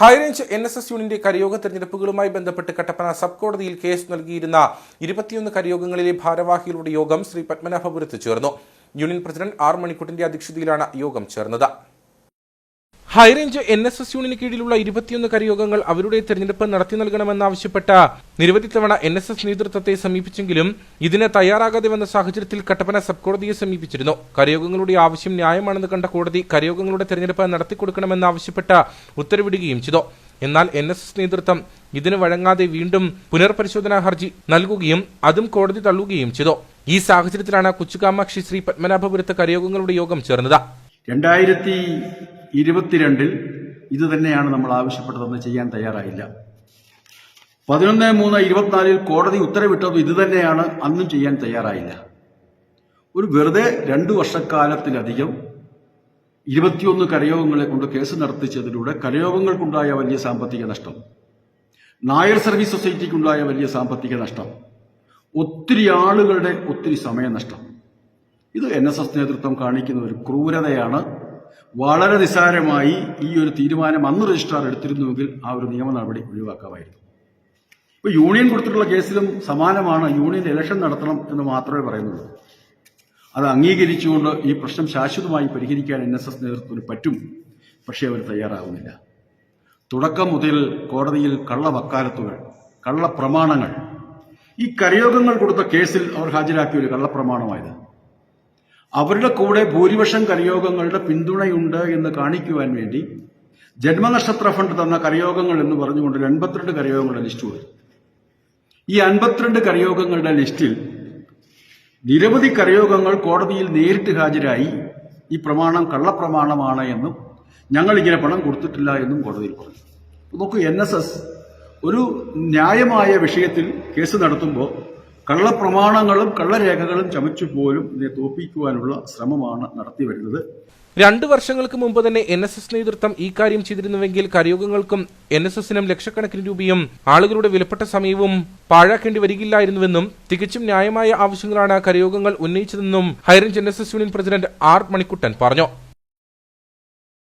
High range N S S യൂണിന്റെ കരയോഗ തെരഞ്ഞെടുപ്പുകളുമായി ബന്ധപ്പെട്ട് കട്ടപ്പന സബ് കോടതിയിൽ കേസ് നൽകിയിരുന്ന ഇരുപത്തിയൊന്ന് കരയോഗങ്ങളിലെ ഭാരവാഹികളുടെ യോഗം ശ്രീ പത്മനാഭപുരത്ത് ചേർന്നു. യൂണിയൻ പ്രസിഡന്റ് ആർ മണിക്കുട്ടിന്റെ അധ്യക്ഷതയിലാണ് യോഗം ചേർന്നത്. High range N S S യൂണിന് കീഴിലുള്ള ഇരുപത്തിയൊന്ന് കരയോഗങ്ങൾ അവരുടെ തെരഞ്ഞെടുപ്പ് നടത്തി നൽകണമെന്നാവശ്യപ്പെട്ട നിരവധി തവണ എൻ എസ് എസ് നേതൃത്വത്തെ സമീപിച്ചെങ്കിലും ഇതിന് തയ്യാറാകാതെ വന്ന സാഹചര്യത്തിൽ കട്ടപ്പന സബ് കോടതിയെ സമീപിച്ചിരുന്നു. കരയോഗങ്ങളുടെ ആവശ്യം ന്യായമാണെന്ന് കണ്ട കോടതി കരയോഗങ്ങളുടെ തെരഞ്ഞെടുപ്പ് നടത്തിക്കൊടുക്കണമെന്നാവശ്യപ്പെട്ട ഉത്തരവിടുകയും ചെയ്തു. എന്നാൽ എൻ എസ് എസ് നേതൃത്വം ഇതിന് വഴങ്ങാതെ വീണ്ടും പുനർപരിശോധനാ ഹർജി നൽകുകയും അതും കോടതി തള്ളുകയും ചെയ്തു. ഈ സാഹചര്യത്തിലാണ് കൊച്ചുകാമാക്ഷി ശ്രീ പത്മനാഭപുരത്ത് കരയോഗങ്ങളുടെ യോഗം ചേർന്നത്. രണ്ടായിരത്തി ഇരുപത്തിരണ്ടിൽ ഇത് തന്നെയാണ് നമ്മൾ ആവശ്യപ്പെട്ടതെന്ന് ചെയ്യാൻ തയ്യാറായില്ല. പതിനൊന്ന് മൂന്ന് ഇരുപത്തിനാലിൽ കോടതി ഉത്തരവിട്ടത് ഇത് തന്നെയാണ് അന്നും ചെയ്യാൻ തയ്യാറായില്ല. ഒരു വെറുതെ രണ്ടു വർഷക്കാലത്തിലധികം ഇരുപത്തിയൊന്ന് കരയോഗങ്ങളെ കൊണ്ട് കേസ് നടത്തിച്ചതിലൂടെ കരയോഗങ്ങൾക്കുണ്ടായ വലിയ സാമ്പത്തിക നഷ്ടം നായർ സർവീസ് സൊസൈറ്റിക്കുണ്ടായ വലിയ സാമ്പത്തിക നഷ്ടം ഒത്തിരി ആളുകളുടെ ഒത്തിരി സമയനഷ്ടം ഇത് എൻ എസ് എസ് നേതൃത്വം കാണിക്കുന്ന ഒരു ക്രൂരതയാണ് വളരെ നിസ്സാരമായി ഈ ഒരു തീരുമാനം അന്ന് രജിസ്ട്രാർ എടുത്തിരുന്നുവെങ്കിൽ ആ ഒരു നിയമ നടപടി ഒഴിവാക്കാമായിരുന്നു. ഇപ്പൊ യൂണിയൻ കൊടുത്തിട്ടുള്ള കേസിലും സമാനമാണ് യൂണിയൻ ഇലക്ഷൻ നടത്തണം എന്ന് മാത്രമേ പറയുന്നുള്ളൂ. അത് അംഗീകരിച്ചുകൊണ്ട് ഈ പ്രശ്നം ശാശ്വതമായി പരിഹരിക്കാൻ എൻ എസ് എസ് നേതൃത്വത്തിന് പറ്റും പക്ഷേ അവർ തയ്യാറാകുന്നില്ല തുടക്കം മുതൽ കോടതിയിൽ കള്ളവക്കാലത്തുകൾ കള്ളപ്രമാണങ്ങൾ ഈ കരയോഗങ്ങൾ കൊടുത്ത കേസിൽ അവർ ഹാജരാക്കിയ ഒരു കള്ളപ്രമാണമായത് അവരുടെ കൂടെ ഭൂരിപക്ഷം കരയോഗങ്ങളുടെ പിന്തുണയുണ്ട് എന്ന് കാണിക്കുവാൻ വേണ്ടി ജന്മനക്ഷത്ര ഫണ്ട് തന്ന കരയോഗങ്ങൾ എന്ന് പറഞ്ഞുകൊണ്ട് ഒരു എൺപത്തിരണ്ട് കരയോഗങ്ങളുടെ ലിസ്റ്റ് കൊടുത്തു. ഈ അൻപത്തിരണ്ട് കരയോഗങ്ങളുടെ ലിസ്റ്റിൽ നിരവധി കരയോഗങ്ങൾ കോടതിയിൽ നേരിട്ട് ഹാജരായി. ഈ പ്രമാണം കള്ളപ്രമാണമാണ് എന്നും ഞങ്ങൾ ഇങ്ങനെ പണം കൊടുത്തിട്ടില്ല എന്നും കോടതിയിൽ പറഞ്ഞു. നോക്കൂ എൻ ഒരു ന്യായമായ വിഷയത്തിൽ കേസ് നടത്തുമ്പോൾ കള്ളപ്രമാണങ്ങളും കള്ളരേഖകളും ചമച്ചു പോലും ഇതിനെ തോപ്പിക്കുവാനുള്ള ശ്രമമാണ് നടത്തി വരുന്നത്. രണ്ടു വർഷങ്ങൾക്ക് മുമ്പ് തന്നെ എൻ എസ് എസ് നേതൃത്വം ഈ കാര്യം ചെയ്തിരുന്നുവെങ്കിൽ കരയോഗങ്ങൾക്കും എൻ എസ് എസിനും ലക്ഷക്കണക്കിന് രൂപയും ആളുകളുടെ വിലപ്പെട്ട സമയവും പാഴാക്കേണ്ടി വരികയില്ലായിരുന്നുവെന്നും തികച്ചും ന്യായമായ ആവശ്യങ്ങളാണ് കരയോഗങ്ങൾ ഉന്നയിച്ചതെന്നും high range N S S union president R Manikuttan പറഞ്ഞു.